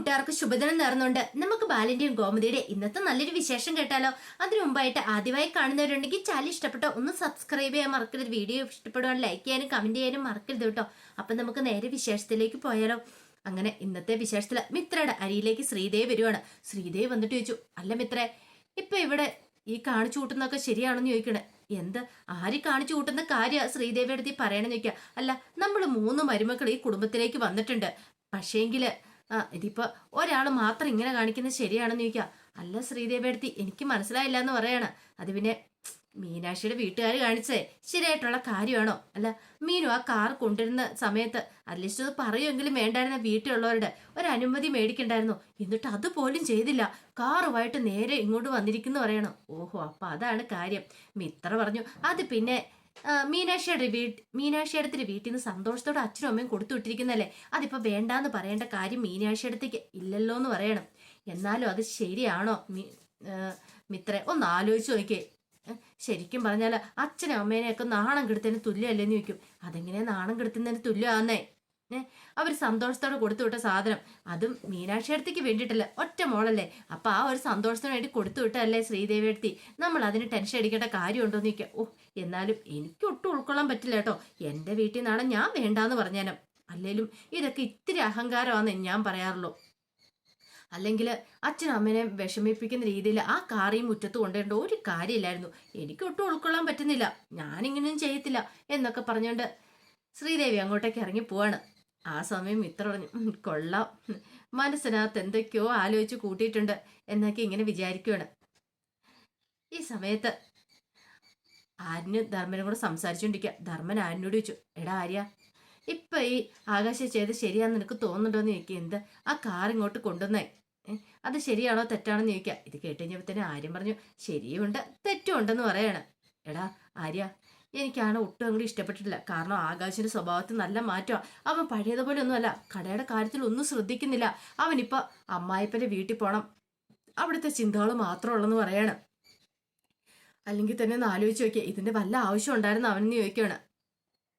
കൂട്ടുകാർക്ക് ശുഭദിനം നേർന്നുകൊണ്ട് നമുക്ക് ബാലിന്റെയും ഗോമതിയുടെ ഇന്നത്തെ നല്ലൊരു വിശേഷം കേട്ടാലോ? അതിനു മുമ്പായിട്ട് ആദ്യമായി കാണുന്നവരുണ്ടെങ്കിൽ ചാനൽ ഇഷ്ടപ്പെട്ടോ ഒന്ന് സബ്സ്ക്രൈബ് ചെയ്യാൻ മറക്കരുത്. വീഡിയോ ഇഷ്ടപ്പെടുവാൻ ലൈക്ക് ചെയ്യാനും കമന്റ് ചെയ്യാനും മറക്കരുത് കേട്ടോ. അപ്പൊ നമുക്ക് നേരെ വിശേഷത്തിലേക്ക് പോയാലോ. അങ്ങനെ ഇന്നത്തെ വിശേഷത്തിൽ മിത്രയുടെ അരിയിലേക്ക് ശ്രീദേവ് വരുവാണ്. ശ്രീദേവ് വന്നിട്ട് ചോദിച്ചു അല്ല മിത്രേ ഇപ്പൊ ഇവിടെ ഈ കാണിച്ചു കൂട്ടുന്നതൊക്കെ ശരിയാണെന്ന് ചോദിക്കണേ. എന്ത്? ആര് കാണിച്ചു കൂട്ടുന്ന കാര്യ? ശ്രീദേവിയുടെ അടുത്ത് പറയണമെന്ന് ചോദിക്കുക അല്ല നമ്മൾ മൂന്ന് മരുമക്കൾ ഈ കുടുംബത്തിലേക്ക് വന്നിട്ടുണ്ട്. പക്ഷേങ്കിൽ ഇതിപ്പോ ഒരാൾ മാത്രം ഇങ്ങനെ കാണിക്കുന്നത് ശരിയാണെന്ന് ചോദിക്കുക അല്ല ശ്രീദേവിയെടുത്തി എനിക്ക് മനസ്സിലായില്ല എന്ന് പറയാണ്. അത് പിന്നെ മീനാക്ഷിയുടെ വീട്ടുകാർ കാണിച്ചേ. ശരിയായിട്ടുള്ള കാര്യമാണോ? അല്ല മീനു ആ കാർ കൊണ്ടിരുന്ന സമയത്ത് അറ്റ്ലീസ്റ്റ് അത് പറയുമെങ്കിലും വേണ്ടായിരുന്ന വീട്ടിലുള്ളവരുടെ അനുമതി മേടിക്കണ്ടായിരുന്നു. എന്നിട്ട് അതുപോലും ചെയ്തില്ല. കാറുമായിട്ട് നേരെ ഇങ്ങോട്ട് വന്നിരിക്കുന്നു പറയണം. ഓഹോ അപ്പൊ അതാണ് കാര്യം. മിത്ര പറഞ്ഞു അത് പിന്നെ മീനാക്ഷിയുടെ വീട്ട് മീനാക്ഷിയുടെ വീട്ടിൽ നിന്ന് സന്തോഷത്തോടെ അച്ഛനും അമ്മയും കൊടുത്തു വിട്ടിരിക്കുന്നല്ലേ? അതിപ്പോ വേണ്ടാന്ന് പറയേണ്ട കാര്യം മീനാക്ഷിയടുത്തേക്ക് ഇല്ലല്ലോ എന്ന് പറയണം. എന്നാലും അത് ശരിയാണോ മീ ആ, ഒന്ന് ആലോചിച്ച് നോക്കിയേ. ശരിക്കും പറഞ്ഞാൽ അച്ഛനും അമ്മേനെയൊക്കെ നാണം കെടുത്തതിന് തുല്യമല്ലേന്ന് ചോദിക്കും. അതെങ്ങനെ നാണം കെടുത്തുന്നതിന് തുല്യമാന്നേ ഏഹ് അവർ സന്തോഷത്തോടെ കൊടുത്തു വിട്ട സാധനം. അതും മീനാക്ഷി അടുത്തേക്ക് വേണ്ടിയിട്ടല്ല. ഒറ്റ മോളല്ലേ. അപ്പം ആ ഒരു സന്തോഷത്തിന് വേണ്ടി കൊടുത്തു വിട്ടല്ലേ ശ്രീദേവി അടുത്തി. നമ്മൾ അതിന് ടെൻഷൻ അടിക്കേണ്ട കാര്യമുണ്ടോ എന്ന് ഓ എന്നാലും എനിക്ക് ഒട്ടും ഉൾക്കൊള്ളാൻ പറ്റില്ല കേട്ടോ. എന്റെ വീട്ടിൽ നിന്നാണ് ഞാൻ വേണ്ടാന്ന് പറഞ്ഞാലും അല്ലേലും ഇതൊക്കെ ഇത്തിരി അഹങ്കാരമാണെന്ന് ഞാൻ പറയാറുള്ളൂ. അല്ലെങ്കിൽ അച്ഛനും അമ്മേനെ വിഷമിപ്പിക്കുന്ന രീതിയിൽ ആ കാറിയും മുറ്റത്ത് കൊണ്ടുവരേണ്ട ഒരു കാര്യമില്ലായിരുന്നു. എനിക്ക് ഒട്ടും ഉൾക്കൊള്ളാൻ പറ്റുന്നില്ല. ഞാനിങ്ങനെയും ചെയ്യത്തില്ല എന്നൊക്കെ പറഞ്ഞുകൊണ്ട് ശ്രീദേവി അങ്ങോട്ടേക്ക് ഇറങ്ങി പോവാണ്. ആ സമയം ഇത്ര പറഞ്ഞു. "ഉം, കൊള്ളാം. മനസ്സിനകത്ത് എന്തൊക്കെയോ ആലോചിച്ച് കൂട്ടിയിട്ടുണ്ട് എന്നൊക്കെ ഇങ്ങനെ വിചാരിക്കുകയാണ് ഈ സമയത്ത് ആര്യന് ധർമ്മനും കൂടെ സംസാരിച്ചുകൊണ്ടിരിക്കുക ധർമ്മൻ ആര്യനോട് ചോദിച്ചു എടാ ആര്യ ഇപ്പൊ ഈ ആകാശം ചെയ്ത് ശരിയാന്ന് നിനക്ക് തോന്നുന്നുണ്ടോ എന്ന് ചോദിക്കുക എന്ത്? ആ കാർ ഇങ്ങോട്ട് കൊണ്ടുവന്നേ. അത് ശരിയാണോ തെറ്റാണോ എന്ന് ചോദിക്കുക ഇത് കേട്ട് തന്നെ ആര്യം പറഞ്ഞു ശരിയുണ്ട് തെറ്റുമുണ്ടെന്ന് പറയാണ്. എടാ ആര്യ എനിക്കാണ് ഒട്ടും അങ്ങോട്ട് ഇഷ്ടപ്പെട്ടിട്ടില്ല. കാരണം ആകാശിന്റെ സ്വഭാവത്തിൽ നല്ല മാറ്റമാണ് അവൻ പഴയതുപോലെ ഒന്നുമല്ല. കടയുടെ കാര്യത്തിൽ ഒന്നും ശ്രദ്ധിക്കുന്നില്ല. അവനിപ്പോ അമ്മായിപ്പന്റെ വീട്ടിൽ പോണം. അവിടുത്തെ ചിന്തകൾ മാത്രമേ ഉള്ളെന്ന് പറയാണ്. അല്ലെങ്കിൽ തന്നെ ഒന്ന് ആലോചിച്ച് നോക്കിയാൽ ഇതിന്റെ വല്ല ആവശ്യം ഉണ്ടായിരുന്നു അവനെന്ന് ചോദിക്കുകയാണ്.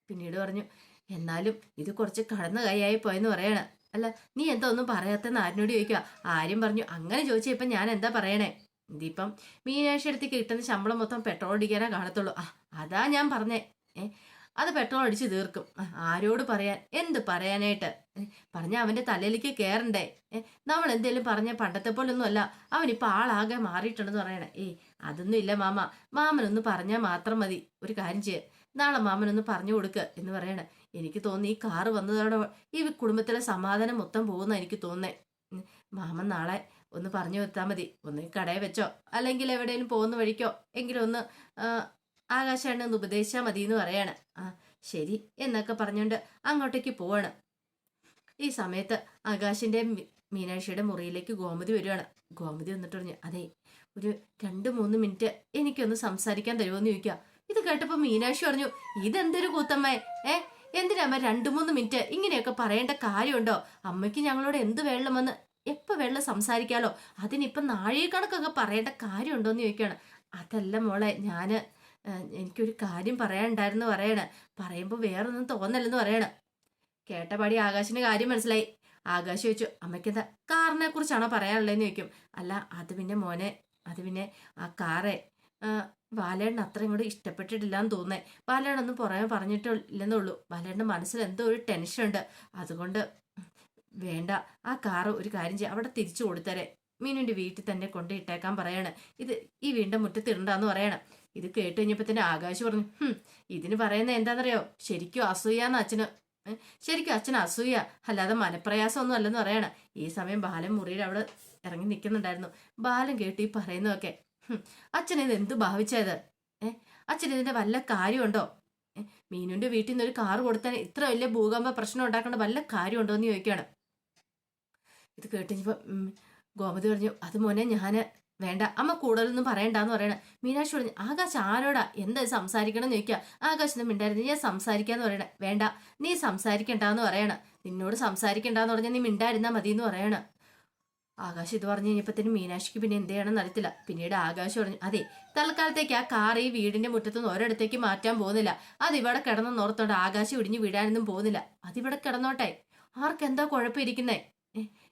പിന്നീട് പറഞ്ഞു എന്നാലും ഇത് കുറച്ച് കടന്ന കൈയായി പോയെന്ന് പറയാണ്. അല്ല നീ എന്താ ഒന്നും പറയാത്തെന്ന് ആരിനോട് ചോദിക്കുക? ആരും പറഞ്ഞു അങ്ങനെ ചോദിച്ചാൽ ഇപ്പം ഞാൻ എന്താ പറയണേ? ഇതിപ്പം മീനാക്ഷി അടുത്തേക്ക് കിട്ടുന്ന ശമ്പളം മൊത്തം പെട്രോൾ അടിക്കാനേ കാണത്തുള്ളൂ. ആ അതാ ഞാൻ പറഞ്ഞേ. ഏ അത് പെട്രോൾ അടിച്ച് തീർക്കും. ആരോട് പറയാൻ? എന്ത് പറയാനായിട്ട്? പറഞ്ഞ അവന്റെ തലയിലേക്ക് കയറണ്ടേ നമ്മൾ എന്തേലും പറഞ്ഞ പണ്ടത്തെ പോലൊന്നും അല്ല. അവനിപ്പോ ആളാകെ മാറിയിട്ടുണ്ടെന്ന് പറയണേ. ഏയ് അതൊന്നും ഇല്ല മാമ. മാമനൊന്ന് പറഞ്ഞാൽ മാത്രം മതി. ഒരു കാര്യം ചെയ്യ. നാളെ മാമനൊന്ന് പറഞ്ഞു കൊടുക്കുക എന്ന് പറയണേ. എനിക്ക് തോന്നി ഈ കാറ് വന്നതോടെ ഈ കുടുംബത്തിലെ സമാധാനം മൊത്തം പോകുന്ന എനിക്ക് തോന്നേ മാമൻ നാളെ ഒന്ന് പറഞ്ഞു വെത്താൽ മതി. ഒന്ന് കടയിൽ വെച്ചോ. അല്ലെങ്കിൽ എവിടെയെങ്കിലും പോകുന്ന വഴിക്കോ. എങ്കിലും ഒന്ന് ആകാശാണ് ഒന്ന് ഉപദേശിച്ചാൽ മതി എന്ന് പറയാണ്. ആ ശരി. എന്നൊക്കെ പറഞ്ഞുകൊണ്ട് അങ്ങോട്ടേക്ക് പോവാണ്. ഈ സമയത്ത് ആകാശിന്റെ മീനാക്ഷിയുടെ മുറിയിലേക്ക് ഗോമതി വരുവാണ്. ഗോമതി വന്നിട്ട് പറഞ്ഞു അതെ ഒരു രണ്ട് മൂന്ന് മിനിറ്റ് എനിക്കൊന്ന് സംസാരിക്കാൻ തരുമോ എന്ന് ചോദിക്കുക ഇത് കേട്ടപ്പോൾ മീനാക്ഷി പറഞ്ഞു ഇതെന്തൊരു കൂത്തമ്മേ? ഏ എന്തിനാ രണ്ട് മൂന്ന് മിനിറ്റ് ഇങ്ങനെയൊക്കെ പറയേണ്ട കാര്യമുണ്ടോ? അമ്മയ്ക്ക് ഞങ്ങളോട് എന്ത് വേണമെന്ന് എപ്പോ വെള്ളം സംസാരിക്കാലോ? അതിനിപ്പം നാഴിക കണക്കൊക്കെ പറയേണ്ട കാര്യമുണ്ടോ എന്ന് ചോദിക്കുകയാണ് അതല്ല മോളെ ഞാൻ എനിക്കൊരു കാര്യം പറയാനുണ്ടായിരുന്നു പറയണേ. പറയുമ്പോൾ വേറൊന്നും തോന്നലെന്ന് പറയണേ. കേട്ടപാടി ആകാശിന് കാര്യം മനസ്സിലായി. ആകാശ് ചോദിച്ചു അമ്മയ്ക്കെന്താ കാറിനെ കുറിച്ചാണോ പറയാനുള്ളതെന്ന് ചോദിക്കും. അല്ല അത് പിന്നെ മോനെ അത് പിന്നെ ആ കാറെ ബാലേണ്ണൻ അത്രയും കൂടെ ഇഷ്ടപ്പെട്ടിട്ടില്ല എന്ന് തോന്നേ ബാലേണ്ണൊന്നും പുറമെ പറഞ്ഞിട്ടില്ലെന്നുള്ളൂ ബാലേട്ടന്റെ മനസ്സിൽ എന്തോ ഒരു ടെൻഷൻ ഉണ്ട് അതുകൊണ്ട് വേണ്ട ആ കാറ് ഒരു കാര്യം ചെയ്യാം അവിടെ തിരിച്ചു കൊടുത്തരെ. മീനുന്റെ വീട്ടിൽ തന്നെ കൊണ്ട് ഇട്ടേക്കാൻ പറയാണ്. ഇത് ഈ വീണ്ടും മുറ്റത്ത് ഇടണ്ടാന്ന് പറയണം. ഇത് കേട്ട് കഴിഞ്ഞപ്പോ തന്നെ ആകാശ് പറഞ്ഞു ഇതിന് പറയുന്നത് എന്താണെന്നറിയോ ശരിക്കും അസൂയാന്ന് അച്ഛന്. ശരിക്കും അച്ഛൻ അസൂയ അല്ലാതെ മനപ്രയാസം ഒന്നും അല്ലെന്ന് പറയണ. ഈ സമയം ബാലൻ മുറിയിൽ അവിടെ ഇറങ്ങി നിൽക്കുന്നുണ്ടായിരുന്നു ബാലൻ കേട്ട് ഈ പറയുന്നതൊക്കെ അച്ഛൻ ഇത് എന്ത് ഭാവിച്ചത്? ഏ അച്ഛൻ ഇതിന്റെ വല്ല കാര്യമുണ്ടോ? മീനുവിന്റെ വീട്ടിൽ നിന്ന് ഒരു കാറ് കൊടുത്താൽ ഇത്ര വലിയ ഭൂകമ്പ പ്രശ്നം ഉണ്ടാക്കേണ്ട വല്ല കാര്യമുണ്ടോ? എന്ന് ചോദിക്കുകയാണ്. ഇത് കേട്ടുകഴിഞ്ഞപ്പോ ഗോമതി പറഞ്ഞു അത് മോനെ ഞാൻ വേണ്ട. അമ്മ കൂടുതലൊന്നും പറയണ്ടെന്ന് പറയണ. മീനാക്ഷി പറഞ്ഞു ആകാശ് ആരോടാ? എന്താ സംസാരിക്കണം എന്ന് ചോദിക്കുക ആകാശ് ഒന്നും മിണ്ടായിരുന്നു. ഞാൻ സംസാരിക്കാന്ന് പറയണ. വേണ്ട. നീ സംസാരിക്കണ്ടെന്ന് പറയണ. നിന്നോട് സംസാരിക്കണ്ടെന്ന് പറഞ്ഞാൽ നീ മിണ്ടായിരുന്നാ മതി എന്ന് പറയണ. ആകാശ് ഇത് പറഞ്ഞു കഴിഞ്ഞപ്പത്തേനും മീനാക്ഷിക്ക് പിന്നെ എന്ത് ചെയ്യണമെന്ന് അറിയത്തില്ല. പിന്നീട് ആകാശ് പറഞ്ഞു അതെ തൽക്കാലത്തേക്ക് ആ കാർ ഈ വീടിന്റെ മുറ്റത്ത് നിന്ന് ഒരിടത്തേക്ക് മാറ്റാൻ പോകുന്നില്ല. അത് ഇവിടെ കിടന്ന് ഓർത്തോണ്ട് ആകാശം ഇടിഞ്ഞു വീഴാനൊന്നും പോകുന്നില്ല. അതിവിടെ കിടന്നോട്ടെ. ആർക്കെന്താ കുഴപ്പമിരിക്കുന്നേ.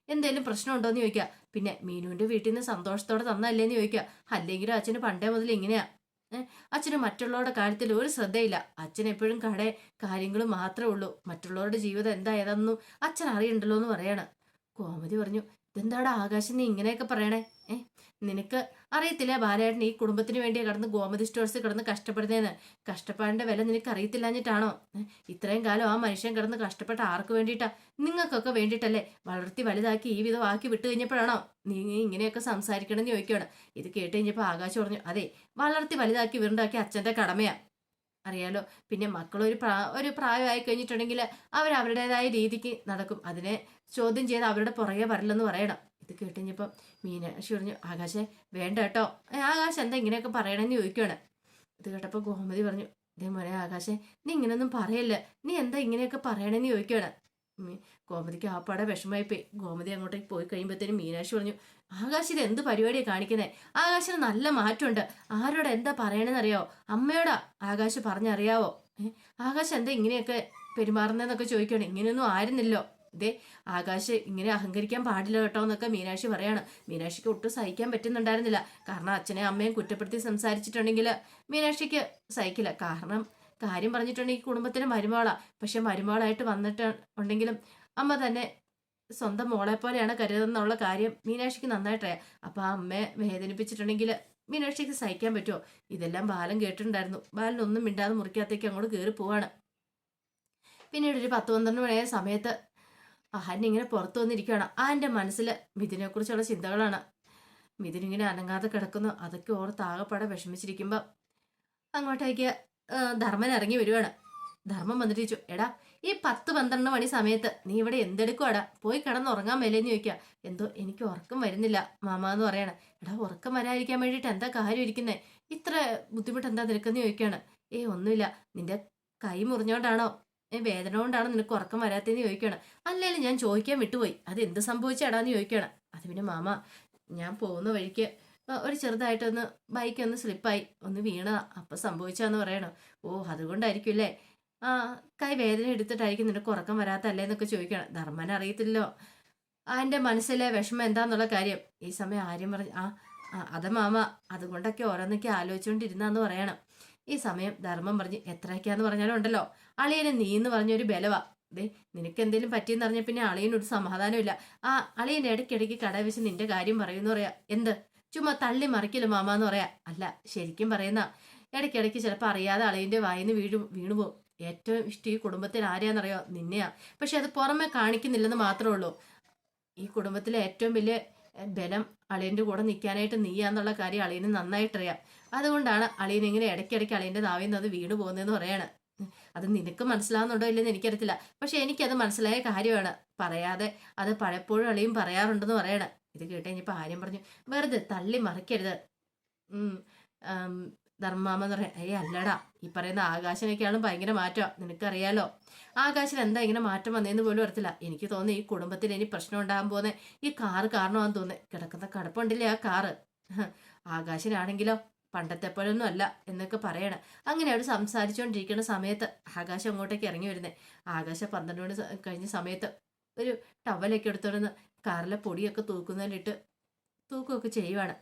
ഏ, പ്രശ്നം പ്രശ്നമുണ്ടോയെന്ന് ചോദിക്കുക. പിന്നെ മീനുവിന്റെ വീട്ടിൽ നിന്ന് സന്തോഷത്തോടെ തന്നല്ലേന്ന് ചോദിക്കുക. അല്ലെങ്കിലും അച്ഛന് പണ്ടേ മുതൽ ഇങ്ങനെയാ. അച്ഛന് മറ്റുള്ളവരുടെ കാര്യത്തിൽ ഒരു ശ്രദ്ധയില്ല. അച്ഛൻ എപ്പോഴും കട കാര്യങ്ങൾ മാത്രമേ ഉള്ളൂ. മറ്റുള്ളവരുടെ ജീവിതം എന്താ ഏതാണെന്നും അച്ഛൻ അറിയണ്ടല്ലോ എന്ന് പറയാണ്. കോമതി പറഞ്ഞു ഇതെന്താടാ ആകാശം നീ ഇങ്ങനെയൊക്കെ പറയണേ? നിനക്ക് അറിയത്തില്ല ബാലേട്ടൻ ഈ കുടുംബത്തിന് വേണ്ടി കിടന്ന് ഗോമതി സ്റ്റോഴ്സ് കിടന്ന് കഷ്ടപ്പെടുന്നതെന്ന് കഷ്ടപ്പാടിന്റെ വില നിനക്ക് അറിയത്തില്ലാഞ്ഞിട്ടാണോ ഇത്രയും കാലം ആ മനുഷ്യൻ കിടന്ന് കഷ്ടപ്പെട്ട ആർക്ക് വേണ്ടിയിട്ടാ? നിങ്ങൾക്കൊക്കെ വേണ്ടിയിട്ടല്ലേ വളർത്തി വലുതാക്കി ഈ വിധം ആക്കി വിട്ടു കഴിഞ്ഞപ്പോഴാണോ? നീ ഇങ്ങനെയൊക്കെ സംസാരിക്കണമെന്ന് ചോദിക്കുകയാണ് ഇത് കേട്ട് കഴിഞ്ഞപ്പോൾ ആകാശം പറഞ്ഞു അതെ വളർത്തി വലുതാക്കി വീണ്ടാക്കി അച്ഛന്റെ കടമയാ. അറിയാലോ പിന്നെ മക്കളൊരു പ്രാ ഒരു പ്രായമായി കഴിഞ്ഞിട്ടുണ്ടെങ്കിൽ അവർ രീതിക്ക് നടക്കും. അതിനെ ചോദ്യം ചെയ്ത് അവരുടെ പുറകെ വരില്ലെന്ന് പറയണം. ഇത് കേട്ടുകഴിഞ്ഞപ്പം മീനാക്ഷി പറഞ്ഞു ആകാശേ വേണ്ട കേട്ടോ. ആകാശ് എന്താ ഇങ്ങനെയൊക്കെ പറയണമെന്ന് ചോദിക്കുകയാണ് ഇത് കേട്ടപ്പോൾ ഗോമതി പറഞ്ഞു ഇതേ മോനെ ആകാശേ നീ ഇങ്ങനെയൊന്നും പറയല്ല. നീ എന്താ ഇങ്ങനെയൊക്കെ പറയണമെന്ന് ചോദിക്കുകയാണ് ഗോമതിക്ക് ആപ്പാടെ വിഷമമായി പോയി ഗോമതി അങ്ങോട്ടേക്ക് പോയി കഴിയുമ്പോഴത്തേനും മീനാക്ഷി പറഞ്ഞു ആകാശ് ഇത് എന്ത് പരിപാടിയാണ് കാണിക്കുന്നത് ആകാശിന് നല്ല മാറ്റമുണ്ട്. ആരോട് എന്താ പറയണമെന്ന് അറിയാവോ അമ്മയോടാ ആകാശ് പറഞ്ഞറിയാവോ? ആകാശ് എന്താ ഇങ്ങനെയൊക്കെ പെരുമാറുന്നതെന്നൊക്കെ ചോദിക്കുകയാണ് ഇങ്ങനെയൊന്നും ആയിരുന്നില്ലോ. ഇതേ ആകാശ് ഇങ്ങനെ അഹങ്കരിക്കാൻ പാടില്ല കേട്ടോ എന്നൊക്കെ മീനാക്ഷി പറയാണ്. മീനാക്ഷിക്ക് ഒട്ടും സഹിക്കാൻ പറ്റുന്നുണ്ടായിരുന്നില്ല. കാരണം അച്ഛനെ അമ്മയും കുറ്റപ്പെടുത്തി സംസാരിച്ചിട്ടുണ്ടെങ്കിൽ മീനാക്ഷിക്ക് സഹിക്കില്ല. കാരണം കാര്യം പറഞ്ഞിട്ടുണ്ടെങ്കിൽ കുടുംബത്തിന് മരുമകളാണ് പക്ഷെ മരുമോളായിട്ട് വന്നിട്ട് ഉണ്ടെങ്കിലും അമ്മ തന്നെ സ്വന്തം മോളെ പോലെയാണ് കരുതുന്നുള്ള കാര്യം മീനാക്ഷിക്ക് നന്നായിട്ടറിയാം അപ്പൊ ആ അമ്മയെ വേദനിപ്പിച്ചിട്ടുണ്ടെങ്കിൽ മീനാക്ഷിക്ക് സഹിക്കാൻ പറ്റുമോ? ഇതെല്ലാം ബാലൻ കേട്ടിട്ടുണ്ടായിരുന്നു. ബാലൻ ഒന്നും മിണ്ടാതെ മുറിക്കകത്തേക്ക് അങ്ങോട്ട് കയറി പോവാണ്. പിന്നീട് ഒരു പത്ത് പന്ത്രണ്ട് മണിയായ സമയത്ത് അഹൻ ഇങ്ങനെ പുറത്തു വന്നിരിക്കുകയാണ്. അഹന്റെ മനസ്സിൽ മിഥുനെ കുറിച്ചുള്ള ചിന്തകളാണ്. മിഥുൻ ഇങ്ങനെ അനങ്ങാതെ കിടക്കുന്നു. അതൊക്കെ ഓർത്ത് ആകെപ്പാടെ വിഷമിച്ചിരിക്കുമ്പോൾ അങ്ങോട്ടേക്ക് ധർമ്മൻ ഇറങ്ങി വരുവാണ്. ധർമ്മം വന്നിട്ട് ചോദിച്ചു എടാ ഈ പത്ത് പന്ത്രണ്ട് മണി സമയത്ത് നീ ഇവിടെ എന്തെടുക്കുവാടാ? പോയി കിടന്നുറങ്ങാൻ മേലേന്ന് ചോദിക്കുക. എന്തോ എനിക്ക് ഉറക്കം വരുന്നില്ല മാമ എന്ന് പറയാണ്. എടാ ഉറക്കം വരാതിരിക്കാൻ വേണ്ടിയിട്ട് എന്താ കാര്യം ഇരിക്കുന്നേ? ഇത്ര ബുദ്ധിമുട്ട് എന്താ നിൽക്കുന്നത് ചോദിക്കുകയാണ്. ഏ ഒന്നുമില്ല. നിന്റെ കൈ മുറിഞ്ഞോണ്ടാണോ വേദന കൊണ്ടാണ് നിനക്ക് ഉറക്കം വരാത്തതെന്ന് ചോദിക്കണം അല്ലെങ്കിൽ ഞാൻ ചോദിക്കാൻ വിട്ടുപോയി. അത് എന്ത് സംഭവിച്ചാടാന്ന് ചോദിക്കണം അത് പിന്നെ മാമ ഞാൻ പോകുന്ന വഴിക്ക് ഒരു ചെറുതായിട്ടൊന്ന് ബൈക്ക് ഒന്ന് സ്ലിപ്പായി ഒന്ന് വീണതാ. അപ്പം സംഭവിച്ചാന്ന് പറയണം. ഓ അതുകൊണ്ടായിരിക്കും അല്ലേ? ആ കൈ വേദന എടുത്തിട്ടായിരിക്കും നിനക്ക് ഉറക്കം വരാത്തല്ലേ എന്നൊക്കെ ചോദിക്കണം ധർമ്മൻ അറിയത്തില്ലോ എന്റെ മനസ്സിലെ വിഷമം എന്താന്നുള്ള കാര്യം. ഈ സമയം ആര്യം പറഞ്ഞു ആ അത് മാമ അതുകൊണ്ടൊക്കെ ഓരോന്നൊക്കെ ആലോചിച്ചുകൊണ്ടിരുന്നാന്ന് പറയണം. ഈ സമയം ധർമ്മം പറഞ്ഞ് എത്രയൊക്കെയാന്ന് പറഞ്ഞാലും ഉണ്ടല്ലോ. അളിയനെ നീ എന്ന് പറഞ്ഞൊരു ബലവാ. ദേ നിനക്ക് എന്തെങ്കിലും പറ്റിയെന്ന് പറഞ്ഞ പിന്നെ അളിയനൊരു സമാധാനമില്ല ആ അളിയൻ ഇടയ്ക്കിടയ്ക്ക് കട വെച്ച് നിന്റെ കാര്യം പറയുന്നു പറയാ. എന്ത്? ചുമ്മാ തള്ളി മറിക്കില്ല മാമ എന്ന് പറയാ. അല്ല ശരിക്കും പറയുന്ന ഇടയ്ക്കിടയ്ക്ക് ചിലപ്പോൾ അറിയാതെ അളിയന്റെ വായിന്ന് വീഴും വീണുപോകും ഏറ്റവും ഇഷ്ടം ഈ കുടുംബത്തിൽ ആരെയാണെന്നറിയോ നിന്നെയാ. പക്ഷെ അത് പുറമെ കാണിക്കുന്നില്ലെന്ന് മാത്രമേ ഉള്ളൂ. ഈ കുടുംബത്തിലെ ഏറ്റവും വലിയ ബലം അളിയന്റെ കൂടെ നിൽക്കാനായിട്ട് നീയാന്നുള്ള കാര്യം അളിയന് നന്നായിട്ടറിയാം. അതുകൊണ്ടാണ് അളിയൻ ഇങ്ങനെ ഇടയ്ക്കിടയ്ക്ക് അളിയന്റെ നാവിൽ നിന്ന് അത് വീണ് പോകുന്നതെന്ന് പറയാണ്. അത് നിനക്ക് മനസ്സിലാവുന്നുണ്ടോ ഇല്ലെന്ന് എനിക്കറിയത്തില്ല. പക്ഷെ എനിക്കത് മനസ്സിലായ കാര്യമാണ്. പറയാതെ അത് പലപ്പോഴും അളിയും പറയാറുണ്ടെന്ന് പറയണം. ഇത് കേട്ട് കഴിഞ്ഞപ്പോൾ ആര്യം പറഞ്ഞു വെറുതെ തള്ളി മറിക്കരുത്. ഉം, ധർമ്മാമ എന്ന് പറയാം ഏയ് അല്ലടാ ഈ പറയുന്ന ആകാശനൊക്കെയാണ് ഭയങ്കര മാറ്റം. നിനക്കറിയാലോ? ആകാശൻ എന്താ ഇങ്ങനെ മാറ്റം വന്നതെന്ന് പോലും അറിയത്തില്ല. എനിക്ക് തോന്നുന്നു ഈ കുടുംബത്തിൽ ഇനി പ്രശ്നം ഉണ്ടാകാൻ പോകുന്ന ഈ കാറ് കാരണമാണെന്ന് തോന്നുന്നത് കിടക്കുന്ന കടപ്പുണ്ടല്ലേ ആ കാറ്? ആകാശനാണെങ്കിലോ? പണ്ടത്തെ പോലൊന്നും അല്ല എന്നൊക്കെ പറയണം. അങ്ങനെ അവർ സംസാരിച്ചുകൊണ്ടിരിക്കുന്ന സമയത്ത് ആകാശം അങ്ങോട്ടേക്ക് ഇറങ്ങി വരുന്നത് ആകാശം പന്ത്രണ്ട് മണി കഴിഞ്ഞ സമയത്ത് ഒരു ടവലൊക്കെ എടുത്തോണ്ട് കാറിലെ പൊടിയൊക്കെ തൂക്കുന്നതിലിട്ട് തൂക്കുകയൊക്കെ ചെയ്യുവാണ്.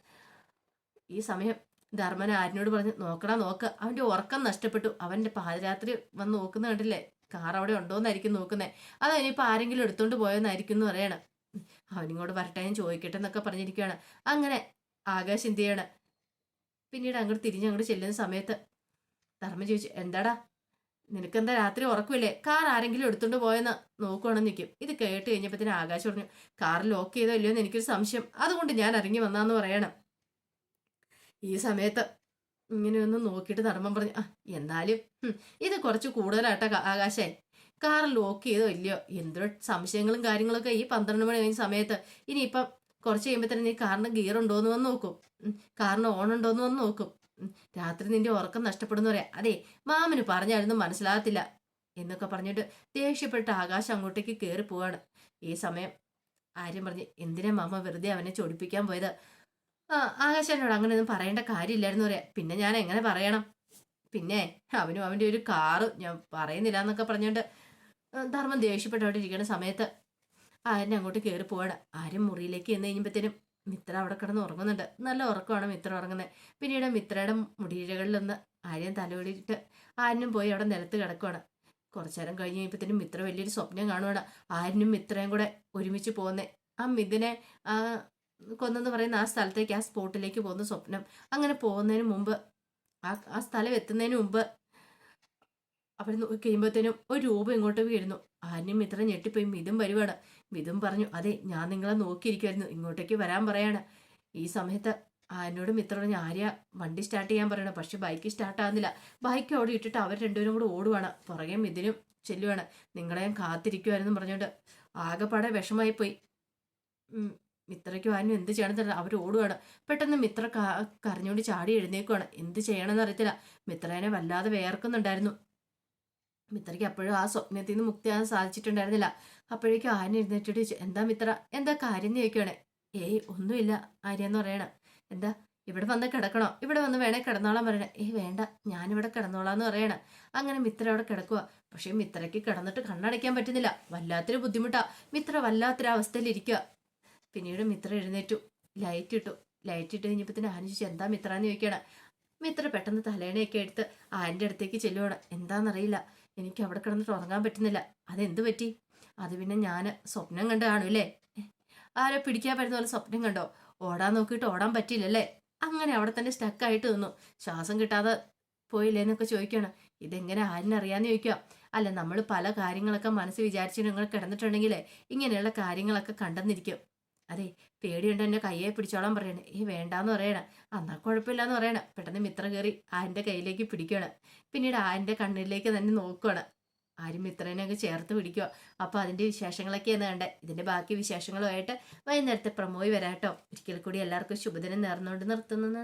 ഈ സമയം ധർമ്മൻ ആരിനോട് പറഞ്ഞ് നോക്കടാ നോക്ക്. അവന്റെ ഉറക്കം നഷ്ടപ്പെട്ടു. അവന്റെ പാതിരാത്രി വന്ന് നോക്കുന്ന കണ്ടില്ലേ? കാർ അവിടെ ഉണ്ടോന്നായിരിക്കും നോക്കുന്നേ. അത് ഇനിയിപ്പോൾ ആരെങ്കിലും എടുത്തോണ്ട് പോയെന്നായിരിക്കും എന്ന് പറയണം. അവനിങ്ങോട് വരട്ടെ ഞാൻ ചോദിക്കട്ടെ എന്നൊക്കെ പറഞ്ഞിരിക്കുകയാണ്. അങ്ങനെ ആകാശ് എന്ത് ചെയ്യാണ്? പിന്നീട് അങ്ങോട്ട് തിരിഞ്ഞ് അങ്ങോട്ട് ചെല്ലുന്ന സമയത്ത് ധർമ്മ ചോദിച്ചു എന്താടാ? നിനക്കെന്താ രാത്രി ഉറക്കമില്ലേ? കാർ ആരെങ്കിലും എടുത്തോണ്ട് പോയെന്ന് നോക്കുവാണെന്ന് നിൽക്കും ഇത് കേട്ട് കഴിഞ്ഞപ്പോഴത്തേന് ആകാശ് പറഞ്ഞു കാർ ലോക്ക് ചെയ്തോ ഇല്ലയോ എന്ന് എനിക്കൊരു സംശയം. അതുകൊണ്ട് ഞാൻ ഇറങ്ങി വന്നാന്ന് പറയണം. ഈ സമയത്ത് ഇങ്ങനെയൊന്ന് നോക്കിയിട്ട് ധർമ്മം പറഞ്ഞു ആ എന്നാലും ഇത് കുറച്ച് കൂടുതലാട്ട ആകാശേ കാർ ലോക്ക് ചെയ്തോ ഇല്ലയോ? എന്തോ സംശയങ്ങളും കാര്യങ്ങളൊക്കെ ഈ പന്ത്രണ്ട് മണി കഴിഞ്ഞ സമയത്ത്. ഇനിയിപ്പം കുറച്ച് കഴിയുമ്പോൾ തന്നെ നീ കാറിന് ഗിയർ ഉണ്ടോന്ന് വന്ന് നോക്കും. കാറിന് ഓൺ ഉണ്ടോന്ന് വന്ന് നോക്കും. രാത്രി നിന്റെ ഉറക്കം നഷ്ടപ്പെടുന്ന പറയാം. അതെ മാമന് പറഞ്ഞായിരുന്നു മനസ്സിലാകത്തില്ല. എന്നൊക്കെ പറഞ്ഞിട്ട് ദേഷ്യപ്പെട്ട് ആകാശം അങ്ങോട്ടേക്ക് കയറി പോവാണ്. ഈ സമയം ആര്യം പറഞ്ഞ് എന്തിനാ മാമ വെറുതെ അവനെ ചൊടിപ്പിക്കാൻ പോയത്? ആ ആകാശനോട് അങ്ങനെയൊന്നും പറയേണ്ട കാര്യമില്ലായിരുന്നു പറയാ. പിന്നെ ഞാൻ എങ്ങനെ പറയണം? പിന്നെ അവനും അവന്റെ ഒരു കാറ് ഞാൻ പറയുന്നില്ല എന്നൊക്കെ പറഞ്ഞുകൊണ്ട് ധർമ്മം ദേഷ്യപ്പെട്ട് അവിടെ ഇരിക്കുന്ന സമയത്ത് ആര്യൻ അങ്ങോട്ട് കയറി പോവാണ്. ആര്യൻ മുറിയിലേക്ക് എന്ന് കഴിഞ്ഞപ്പോഴത്തേനും മിത്ര അവിടെ കിടന്ന് ഉറങ്ങുന്നുണ്ട്. നല്ല ഉറക്കമാണ് മിത്ര ഉറങ്ങുന്നത് പിന്നീട് മിത്രയുടെ മുടിയിഴകളിലൊന്ന് ആര്യൻ തലവെളിയിട്ട് ആര്യനും പോയി അവിടെ നിലത്ത് കിടക്കുവാണ്. കുറച്ചു നേരം കഴിഞ്ഞ് കഴിഞ്ഞപ്പോഴത്തേനും മിത്ര വലിയൊരു സ്വപ്നം കാണുവാണ്. ആര്യനും മിത്രയും കൂടെ ഒരുമിച്ച് പോകുന്നേ. ആ മിഥുനെ കൊന്നെന്ന് പറയുന്ന ആ സ്ഥലത്തേക്ക് ആ സ്പോട്ടിലേക്ക് പോകുന്ന സ്വപ്നം. അങ്ങനെ പോകുന്നതിന് മുമ്പ് ആ ആ സ്ഥലം എത്തുന്നതിന് മുമ്പ് അവർ കഴിയുമ്പോഴത്തേനും ഒരു രൂപ ഇങ്ങോട്ട് വീഴുന്നു. ആന്യം ഇത്ര ഞെട്ടിപ്പോയി. മിഥും വരുവാണ്. മിഥും പറഞ്ഞു അതെ ഞാൻ നിങ്ങളെ നോക്കിയിരിക്കുമായിരുന്നു ഇങ്ങോട്ടേക്ക് വരാൻ പറയാണ്. ഈ സമയത്ത് ആനോട് മിത്രോട് ആര്യ വണ്ടി സ്റ്റാർട്ട് ചെയ്യാൻ പറയണം പക്ഷെ ബൈക്ക് സ്റ്റാർട്ട് ആകുന്നില്ല ബൈക്ക് അവിടെ ഇട്ടിട്ട് അവർ രണ്ടുപേരും കൂടെ ഓടുവാണ്. പുറകെ മിഥുനും ചെല്ലുവാണ്. നിങ്ങളെ ഞാൻ കാത്തിരിക്കുമായിരുന്നു പറഞ്ഞുകൊണ്ട് ആകെപ്പാടെ വിഷമായി പോയി മിത്രയ്ക്കും ആനും എന്ത് ചെയ്യണമെന്ന് തരുന്നത് അവർ ഓടുകയാണ് പെട്ടെന്ന് മിത്ര കരഞ്ഞുകൊണ്ട് ചാടി എഴുന്നേക്കുവാണ്. എന്ത് ചെയ്യണമെന്ന് അറിയത്തില്ല. മിത്രേനെ വല്ലാതെ വേർക്കുന്നുണ്ടായിരുന്നു മിത്രയ്ക്ക് അപ്പോഴും ആ സ്വപ്നത്തിൽ നിന്ന് മുക്തിയാകാൻ സാധിച്ചിട്ടുണ്ടായിരുന്നില്ല. അപ്പോഴേക്കും ആന എഴുന്നേറ്റിട്ട് എന്താ മിത്ര? എന്താ കാര്യം? എന്ന് ചോദിക്കുവാണ്. ഏയ് ഒന്നുമില്ല ആര്യ എന്ന് പറയണ. എന്താ? ഇവിടെ വന്ന് കിടക്കണോ? ഇവിടെ വന്ന് വേണേ കിടന്നോളാൻ പറയണേ. ഏയ് വേണ്ട. ഞാനിവിടെ കിടന്നോളാം എന്ന് പറയണേ. അങ്ങനെ മിത്ര അവിടെ കിടക്കുക പക്ഷേ മിത്രയ്ക്ക് കിടന്നിട്ട് കണ്ണടയ്ക്കാൻ പറ്റുന്നില്ല. വല്ലാത്തൊരു ബുദ്ധിമുട്ടാ. മിത്ര വല്ലാത്തൊരു അവസ്ഥയിൽ ഇരിക്കുക പിന്നീട് മിത്ര എഴുന്നേറ്റു. ലൈറ്റ് ഇട്ടു. ലൈറ്റ് ഇട്ട് കഴിഞ്ഞപ്പോൾ തന്നെ ആന ചോദിച്ചു എന്താ മിത്ര? എന്ന് ചോദിക്കണം മിത്ര പെട്ടെന്ന് തലേണയൊക്കെ എടുത്ത് ആന്റെ അടുത്തേക്ക് ചെല്ലുവാണ്. എന്താണെന്നറിയില്ല എനിക്ക് അവിടെ കിടന്നിട്ട് ഉറങ്ങാൻ പറ്റുന്നില്ല. അതെന്ത് പറ്റി? അത് പിന്നെ ഞാൻ സ്വപ്നം കണ്ട് കാണൂല്ലേ ആരെ പിടിക്കാൻ പറ്റുന്ന പോലെ സ്വപ്നം കണ്ടോ? ഓടാൻ നോക്കിയിട്ട് ഓടാൻ പറ്റിയില്ലല്ലേ? അങ്ങനെ അവിടെ തന്നെ സ്റ്റക്കായിട്ട് നിന്നു. ശ്വാസം കിട്ടാതെ പോയില്ലേ? എന്നൊക്കെ ചോദിക്കണം ഇതെങ്ങനെ ആരിനറിയാന്ന് ചോദിക്കാം അല്ല നമ്മൾ പല കാര്യങ്ങളൊക്കെ മനസ്സ് വിചാരിച്ചിട്ട് നിങ്ങൾ കിടന്നിട്ടുണ്ടെങ്കിലേ ഇങ്ങനെയുള്ള കാര്യങ്ങളൊക്കെ കണ്ടെന്നിരിക്കും. അതെ പേടിയുണ്ട് എന്നെ കയ്യെ പിടിച്ചോളാൻ പറയണ. ഈ വേണ്ടാന്ന് പറയണ. എന്നാ കുഴപ്പമില്ലാന്ന് പറയണ. പെട്ടെന്ന് മിത്ര കയറി ആന്റെ കയ്യിലേക്ക് പിടിക്കണം പിന്നീട് ആന്റെ കണ്ണിലേക്ക് തന്നെ നോക്കുകയാണ്. ആരും മിത്രനെ അങ്ങ് ചേർത്ത് പിടിക്കുക. അപ്പോൾ അതിന്റെ വിശേഷങ്ങളൊക്കെയാണ് കണ്ടേ. ഇതിന്റെ ബാക്കി വിശേഷങ്ങളുമായിട്ട് വൈകുന്നേരത്തെ പ്രമോയി വരാട്ടോ. ഒരിക്കൽ കൂടി എല്ലാവർക്കും ശുഭദിനം നേർന്നുകൊണ്ട് നിർത്തുന്നു.